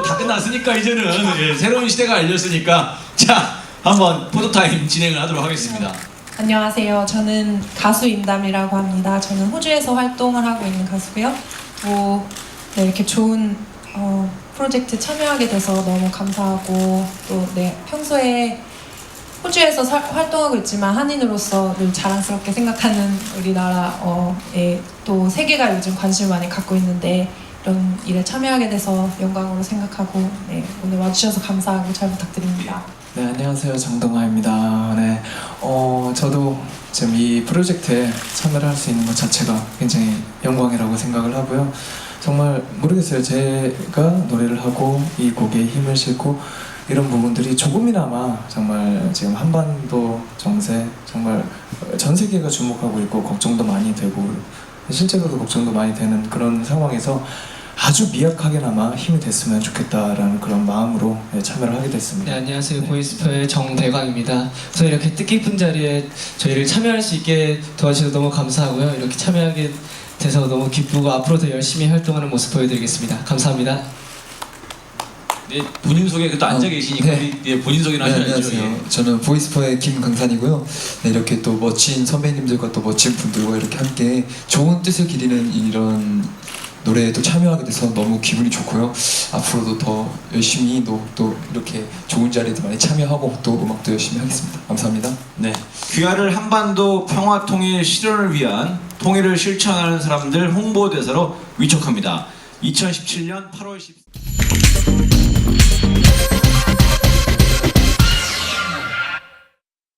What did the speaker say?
끝났으니까 이제는 예, 새로운 시대가 열렸으니까 자 한번 포토타임 진행을 하도록 하겠습니다. 안녕하세요. 저는 가수 임담이라고 합니다. 저는 호주에서 활동을 하고 있는 가수고요. 뭐 네, 이렇게 좋은 어, 프로젝트 참여하게 돼서 너무 감사하고 또 네, 평소에 호주에서 살- 활동하고 있지만 한인으로서 늘 자랑스럽게 생각하는 우리나라에 또 세계가 요즘 관심을 많이 갖고 있는데 이런 일에 참여하게 돼서 영광으로 생각하고 네, 오늘 와주셔서 감사하고 잘 부탁드립니다. 네, 안녕하세요. 정동아입니다. 네, 어, 저도 지금 이 프로젝트에 참여를 할 수 있는 것 자체가 굉장히 영광이라고 생각을 하고요. 정말 모르겠어요. 제가 노래를 하고 이 곡에 힘을 싣고 이런 부분들이 조금이나마 정말 지금 한반도 정세 정말 전 세계가 주목하고 있고 걱정도 많이 되고 실제로도 걱정도 많이 되는 그런 상황에서 아주 미약하게나마 힘이 됐으면 좋겠다라는 그런 마음으로 네, 참여를 하게 됐습니다. 네, 안녕하세요. 보이스퍼의 정대광입니다. 그래서 이렇게 뜻깊은 자리에 저희를 참여할 수 있게 도와주셔서 너무 감사하고요. 이렇게 참여하게 돼서 너무 기쁘고 앞으로도 열심히 활동하는 모습 보여드리겠습니다. 감사합니다. 네, 본인 소개 또 앉아 어, 계시니까 네. 예, 본인 소개는 네, 하셔야죠. 안녕하세요. 저는 보이스퍼의 김강산이고요. 네, 이렇게 또 멋진 선배님들과 또 멋진 분들과 이렇게 함께 좋은 뜻을 기리는 이런 노래에 또 참여하게 돼서 너무 기분이 좋고요. 앞으로도 더 열심히 또, 또 이렇게 좋은 자리에도 많이 참여하고 또 음악도 열심히 하겠습니다. 감사합니다. 네. 귀하를 한반도 평화 통일 실현을 위한 통일을 실천하는 사람들 홍보대사로 위촉합니다. 2017년 8월 10일